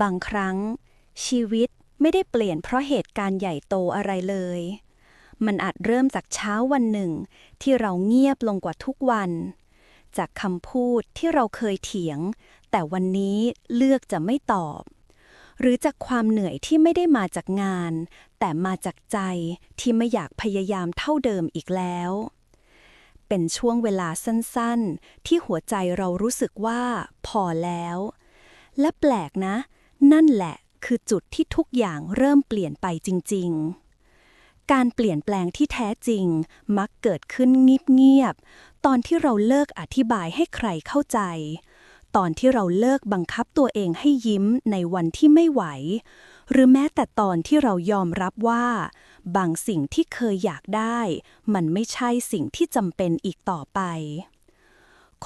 บางครั้ง ชีวิตไม่ได้เปลี่ยนเพราะเหตุการณ์ใหญ่โตอะไรเลย มันอาจเริ่มจากเช้าวันหนึ่ง ที่เราเงียบลงกว่าทุกวัน จากคำพูดที่เราเคยเถียง แต่วันนี้เลือกจะไม่ตอบ หรือจากความเหนื่อยที่ไม่ได้มาจากงาน แต่มาจากใจที่ไม่อยากพยายามเท่าเดิมอีกแล้ว เป็นช่วงเวลาสั้นๆ ที่หัวใจเรารู้สึกว่าพอแล้ว และแปลกนะ นั่นแหละคือจุดที่ทุกอย่างเริ่มเปลี่ยนไปจริง ๆ การเปลี่ยนแปลงที่แท้จริงมักเกิดขึ้นเงียบๆ ตอนที่เราเลิกอธิบายให้ใครเข้าใจ ตอนที่เราเลิกบังคับตัวเองให้ยิ้มในวันที่ไม่ไหว หรือแม้แต่ตอนที่เรายอมรับว่า บางสิ่งที่เคยอยากได้ มันไม่ใช่สิ่งที่จำเป็นอีกต่อไป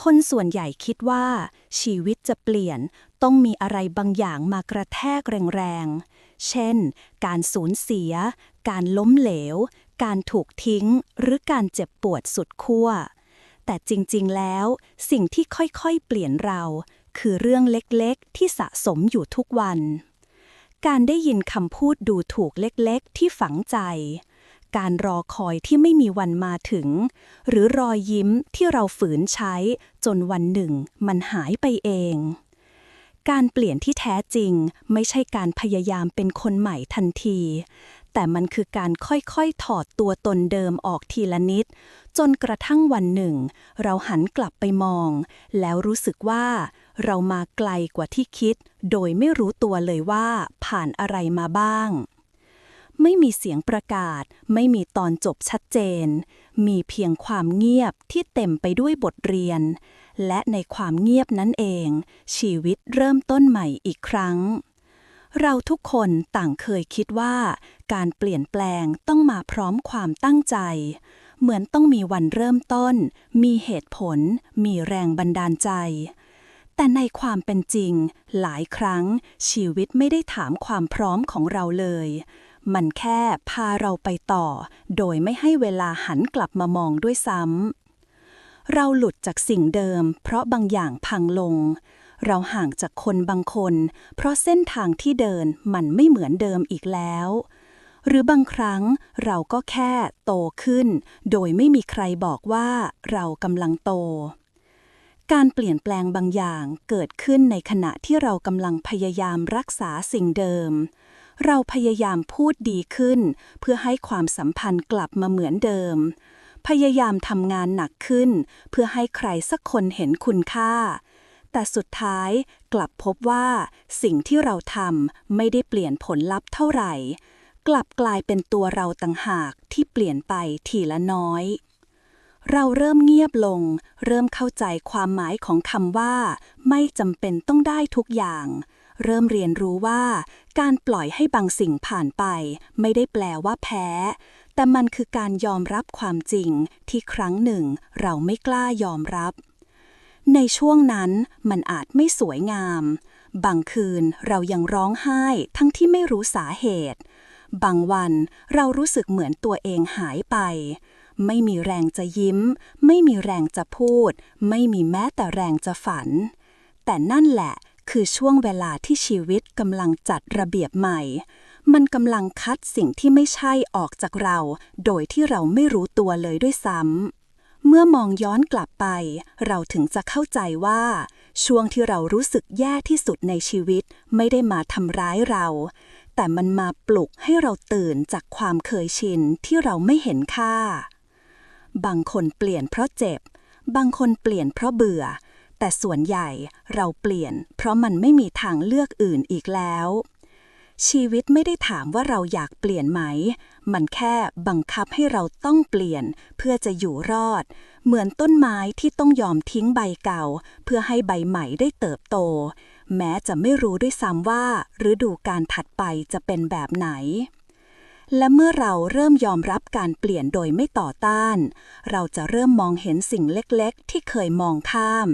คนส่วนใหญ่คิดว่าชีวิตจะเปลี่ยน ต้องมีอะไรบางอย่างมากระแทกแรงๆ เช่น การสูญเสีย การล้มเหลว การถูกทิ้ง หรือการเจ็บปวดสุดขั้ว แต่จริงๆ แล้ว สิ่งที่ค่อยๆ เปลี่ยนเรา คือเรื่องเล็กๆ ที่สะสมอยู่ทุกวัน การได้ยินคำพูดดูถูกเล็กๆ ที่ฝังใจการรอคอยที่ไม่มีวันมาถึง หรือรอยยิ้มที่เราฝืนใช้จนวันหนึ่งมันหายไปเอง การเปลี่ยนที่แท้จริงไม่ใช่การพยายามเป็นคนใหม่ทันที แต่มันคือการค่อยๆ ถอดตัวตนเดิมออกทีละนิด จนกระทั่งวันหนึ่ง เราหันกลับไปมอง แล้วรู้สึกว่า เรามาไกลกว่าที่คิด โดยไม่รู้ตัวเลยว่าผ่านอะไรมาบ้าง ไม่มีเสียงประกาศ ไม่มีตอนจบชัดเจน มีเพียงความเงียบที่เต็มไปด้วยบทเรียน และในความเงียบนั้นเอง ชีวิตเริ่มต้นใหม่อีกครั้ง เราทุกคนต่างเคยคิดว่า การเปลี่ยนแปลงต้องมาพร้อมความตั้งใจ เหมือนต้องมีวันเริ่มต้น มีเหตุผล มีแรงบันดาลใจแต่ในความเป็นจริง หลายครั้งชีวิตไม่ได้ถามความพร้อมของเราเลย มันแค่พาเราไปต่อ โดยไม่ให้เวลาหันกลับมามองด้วยซ้ำ เราหลุดจากสิ่งเดิม เพราะบางอย่างพังลง เราห่างจากคนบางคน เพราะเส้นทางที่เดินมันไม่เหมือนเดิมอีกแล้ว หรือบางครั้งเราก็แค่โตขึ้น โดยไม่มีใครบอกว่าเรากำลังโต การเปลี่ยนแปลงบางอย่างเกิดขึ้นในขณะที่เรากำลังพยายามรักษาสิ่งเดิมเราพยายามพูดดีขึ้น เพื่อให้ความสัมพันธ์กลับมาเหมือนเดิม พยายามทำงานหนักขึ้น เพื่อให้ใครสักคนเห็นคุณค่า แต่สุดท้ายกลับพบว่าสิ่งที่เราทำไม่ได้เปลี่ยนผลลัพธ์เท่าไหร่ กลับกลายเป็นตัวเราต่างหากที่เปลี่ยนไปทีละน้อย เราเริ่มเงียบลง เริ่มเข้าใจความหมายของคำว่า ไม่จำเป็นต้องได้ทุกอย่างเริ่มเรียนรู้ว่า การปล่อยให้บางสิ่งผ่านไป ไม่ได้แปลว่าแพ้ แต่มันคือการยอมรับความจริงที่ครั้งหนึ่งเราไม่กล้ายอมรับ ในช่วงนั้นมันอาจไม่สวยงาม บางคืนเรายังร้องไห้ทั้งที่ไม่รู้สาเหตุ บางวันเรารู้สึกเหมือนตัวเองหายไป ไม่มีแรงจะยิ้ม ไม่มีแรงจะพูด ไม่มีแม้แต่แรงจะฝัน แต่นั่นแหละคือช่วงเวลาที่ชีวิตกำลังจัดระเบียบใหม่ มันกำลังคัดสิ่งที่ไม่ใช่ออกจากเรา โดยที่เราไม่รู้ตัวเลยด้วยซ้ำ เมื่อมองย้อนกลับไป เราถึงจะเข้าใจว่า ช่วงที่เรารู้สึกแย่ที่สุดในชีวิตไม่ได้มาทำร้ายเรา แต่มันมาปลุกให้เราตื่นจากความเคยชินที่เราไม่เห็นค่า บางคนเปลี่ยนเพราะเจ็บ บางคนเปลี่ยนเพราะเบื่อ แต่ส่วนใหญ่เราเปลี่ยน เพราะมันไม่มีทางเลือกอื่นอีกแล้ว ชีวิตไม่ได้ถามว่าเราอยากเปลี่ยนไหม มันแค่บังคับให้เราต้องเปลี่ยน เพื่อจะอยู่รอด เหมือนต้นไม้ที่ต้องยอมทิ้งใบเก่า เพื่อให้ใบใหม่ได้เติบโต แม้จะไม่รู้ด้วยซ้ำว่าฤดูการถัดไปจะเป็นแบบไหน และเมื่อเราเริ่มยอมรับการเปลี่ยนโดยไม่ต่อต้าน เราจะเริ่มมองเห็นสิ่งเล็กๆ ที่เคยมองข้าม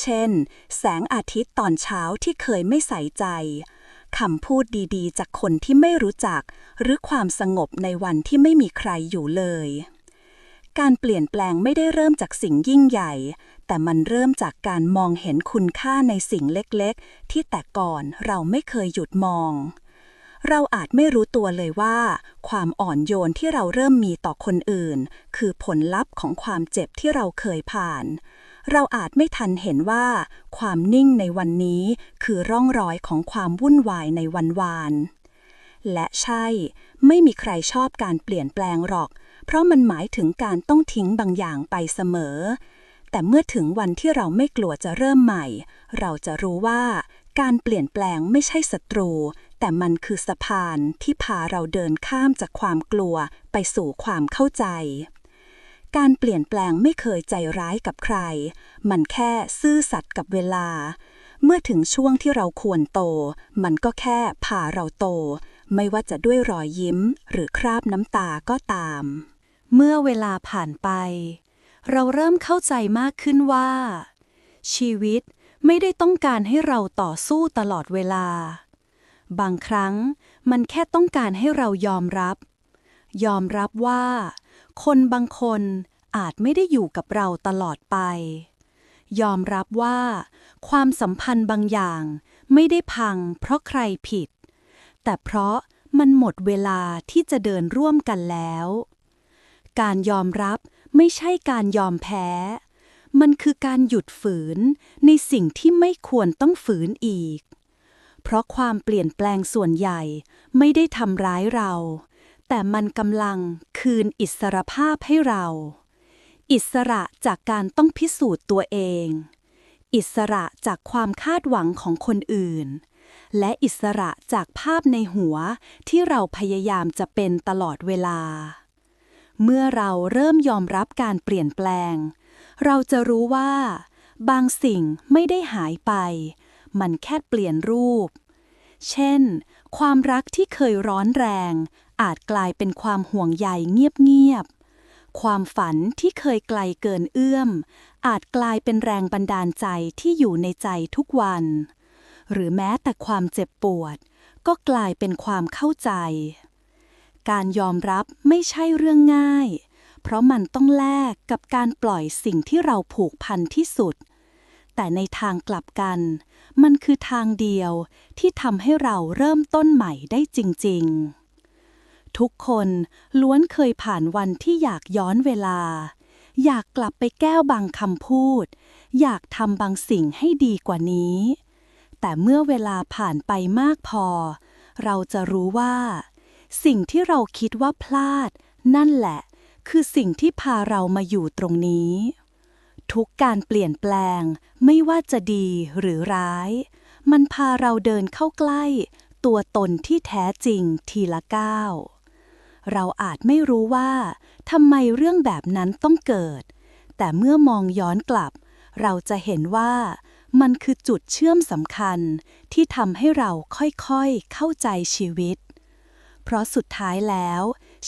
เช่น แสงอาทิตย์ตอนเช้าที่เคยไม่ใส่ใจ คำพูดดีๆ จากคนที่ไม่รู้จัก หรือความสงบในวันที่ไม่มีใครอยู่เลย การเปลี่ยนแปลงไม่ได้เริ่มจากสิ่งยิ่งใหญ่ แต่มันเริ่มจากการมองเห็นคุณค่าในสิ่งเล็กๆ ที่แต่ก่อนเราไม่เคยหยุดมอง เราอาจไม่รู้ตัวเลยว่า ความอ่อนโยนที่เราเริ่มมีต่อคนอื่น คือผลลัพธ์ของความเจ็บที่เราเคยผ่าน เราอาจไม่ทันเห็นว่า ความนิ่งในวันนี้คือร่องรอยของความวุ่นวายในวันวาน และใช่ ไม่มีใครชอบการเปลี่ยนแปลงหรอก เพราะมันหมายถึงการต้องทิ้งบางอย่างไปเสมอ แต่เมื่อถึงวันที่เราไม่กลัวจะเริ่มใหม่ เราจะรู้ว่า การเปลี่ยนแปลงไม่ใช่ศัตรู แต่มันคือสะพานที่พาเราเดินข้ามจากความกลัวไปสู่ความเข้าใจ การเปลี่ยนแปลงไม่เคยใจร้ายกับใคร มันแค่ซื่อสัตย์กับเวลา เมื่อถึงช่วงที่เราควรโต มันก็แค่พาเราโต ไม่ว่าจะด้วยรอยยิ้ม หรือคราบน้ำตาก็ตาม เมื่อเวลาผ่านไป เราเริ่มเข้าใจมากขึ้นว่า ชีวิตไม่ได้ต้องการให้เราต่อสู้ตลอดเวลา บางครั้งมันแค่ต้องการให้เรายอมรับ ยอมรับว่า คนบางคนอาจไม่ได้อยู่กับเราตลอดไป ยอมรับว่า ความสัมพันธ์บางอย่างไม่ได้พังเพราะใครผิด แต่เพราะมันหมดเวลาที่จะเดินร่วมกันแล้ว การยอมรับไม่ใช่การยอมแพ้ มันคือการหยุดฝืนในสิ่งที่ไม่ควรต้องฝืนอีก เพราะความเปลี่ยนแปลงส่วนใหญ่ไม่ได้ทำร้ายเรา แต่มันกำลังคืนอิสรภาพให้เรา อิสระจากการต้องพิสูจน์ตัวเอง อิสระจากความคาดหวังของคนอื่น และอิสระจากภาพในหัวที่เราพยายามจะเป็นตลอดเวลา เมื่อเราเริ่มยอมรับการเปลี่ยนแปลง เราจะรู้ว่า บางสิ่งไม่ได้หายไป มันแค่เปลี่ยนรูป เช่นความรักที่เคยร้อนแรง อาจกลายเป็นความห่วงใยเงียบๆ ความฝันที่เคยไกลเกินเอื้อม อาจกลายเป็นแรงบันดาลใจที่อยู่ในใจทุกวัน หรือแม้แต่ความเจ็บปวด ก็กลายเป็นความเข้าใจ การยอมรับไม่ใช่เรื่องง่าย เพราะมันต้องแลกกับการปล่อยสิ่งที่เราผูกพันที่สุด แต่ในทางกลับกัน มันคือทางเดียวที่ทำให้เราเริ่มต้นใหม่ได้จริง ๆ ทุกคนล้วนเคยผ่านวันที่อยากย้อนเวลา อยากกลับไปแก้วบางคำพูด อยากทำบางสิ่งให้ดีกว่านี้ แต่เมื่อเวลาผ่านไปมากพอ เราจะรู้ว่า สิ่งที่เราคิดว่าพลาด นั่นแหละ คือสิ่งที่พาเรามาอยู่ตรงนี้ ทุกการเปลี่ยนแปลงไม่ว่าจะดีหรือร้าย มันพาเราเดินเข้าใกล้ตัวตนที่แท้จริงทีละก้าว เราอาจไม่รู้ว่าทำไมเรื่องแบบนั้นต้องเกิด แต่เมื่อมองย้อนกลับ เราจะเห็นว่ามันคือจุดเชื่อมสำคัญที่ทำให้เราค่อยๆเข้าใจชีวิต เพราะสุดท้ายแล้ว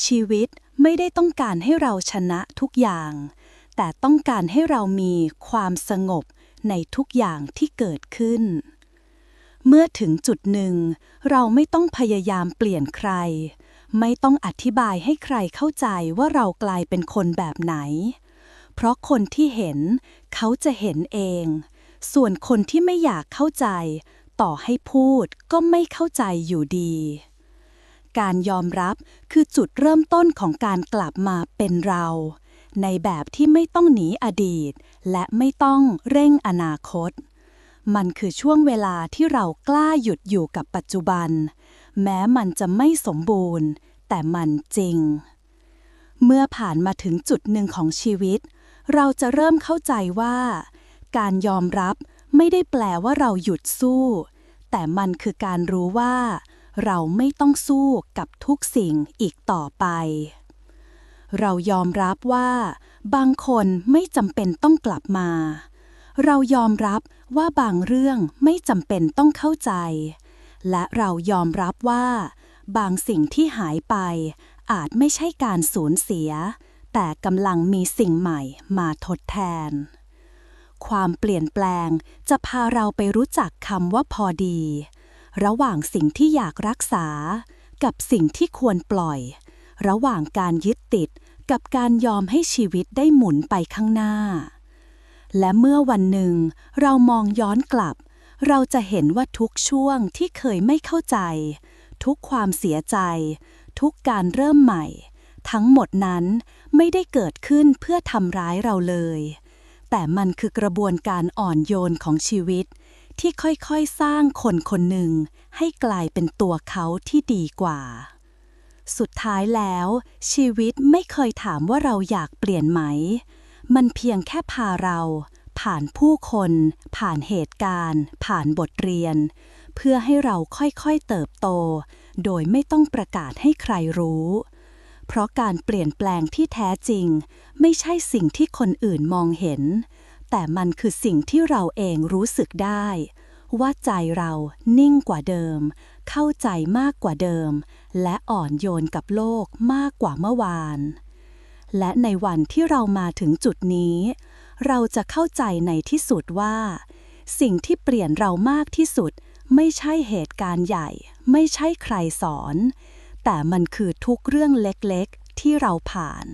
ชีวิตไม่ได้ต้องการให้เราชนะทุกอย่าง แต่ต้องการให้เรามีความสงบในทุกอย่างที่เกิดขึ้น เมื่อถึงจุดหนึ่ง เราไม่ต้องพยายามเปลี่ยนใคร ไม่ต้องอธิบายให้ใครเข้าใจว่าเรากลายเป็นคนแบบไหน เพราะคนที่เห็นเขาจะเห็นเอง ส่วนคนที่ไม่อยากเข้าใจ ต่อให้พูดก็ไม่เข้าใจอยู่ดี การยอมรับคือจุดเริ่มต้นของการกลับมาเป็นเรา ในแบบที่ไม่ต้องหนีอดีต และไม่ต้องเร่งอนาคต มันคือช่วงเวลาที่เรากล้าหยุดอยู่กับปัจจุบันแม้มันจะไม่สมบูรณ์ แต่มันจริง เมื่อผ่านมาถึงจุดหนึ่งของชีวิต เราจะเริ่มเข้าใจว่า การยอมรับไม่ได้แปลว่าเราหยุดสู้ แต่มันคือการรู้ว่า เราไม่ต้องสู้กับทุกสิ่งอีกต่อไป เรายอมรับว่า บางคนไม่จำเป็นต้องกลับมา เรายอมรับว่าบางเรื่องไม่จำเป็นต้องเข้าใจ และเรายอมรับว่า บางสิ่งที่หายไป อาจไม่ใช่การสูญเสีย แต่กำลังมีสิ่งใหม่มาทดแทน ความเปลี่ยนแปลงจะพาเราไปรู้จักคำว่าพอดี ระหว่างสิ่งที่อยากรักษา กับสิ่งที่ควรปล่อย ระหว่างการยึดติดกับการยอมให้ชีวิตได้หมุนไปข้างหน้า และเมื่อวันหนึ่ง เรามองย้อนกลับ เราจะเห็นว่าทุกช่วงที่เคยไม่เข้าใจ ทุกความเสียใจ ทุกการเริ่มใหม่ ทั้งหมดนั้นไม่ได้เกิดขึ้นเพื่อทำร้ายเราเลย แต่มันคือกระบวนการอ่อนโยนของชีวิต ที่ค่อยๆสร้างคนคนหนึ่ง ให้กลายเป็นตัวเขาที่ดีกว่า สุดท้ายแล้ว ชีวิตไม่เคยถามว่าเราอยากเปลี่ยนไหม มันเพียงแค่พาเรา ผ่านผู้คน ผ่านเหตุการณ์ ผ่านบทเรียน เพื่อให้เราค่อยๆเติบโต โดยไม่ต้องประกาศให้ใครรู้ เพราะการเปลี่ยนแปลงที่แท้จริง ไม่ใช่สิ่งที่คนอื่นมองเห็น แต่มันคือสิ่งที่เราเองรู้สึกได้ ว่าใจเรานิ่งกว่าเดิม เข้าใจมากกว่าเดิม และอ่อนโยนกับโลกมากกว่าเมื่อวาน และในวันที่เรามาถึงจุดนี้ เราจะเข้าใจในที่สุดว่า สิ่งที่เปลี่ยนเรามากที่สุด ไม่ใช่เหตุการณ์ใหญ่ ไม่ใช่ใครสอน แต่มันคือทุกเรื่องเล็กๆที่เราผ่าน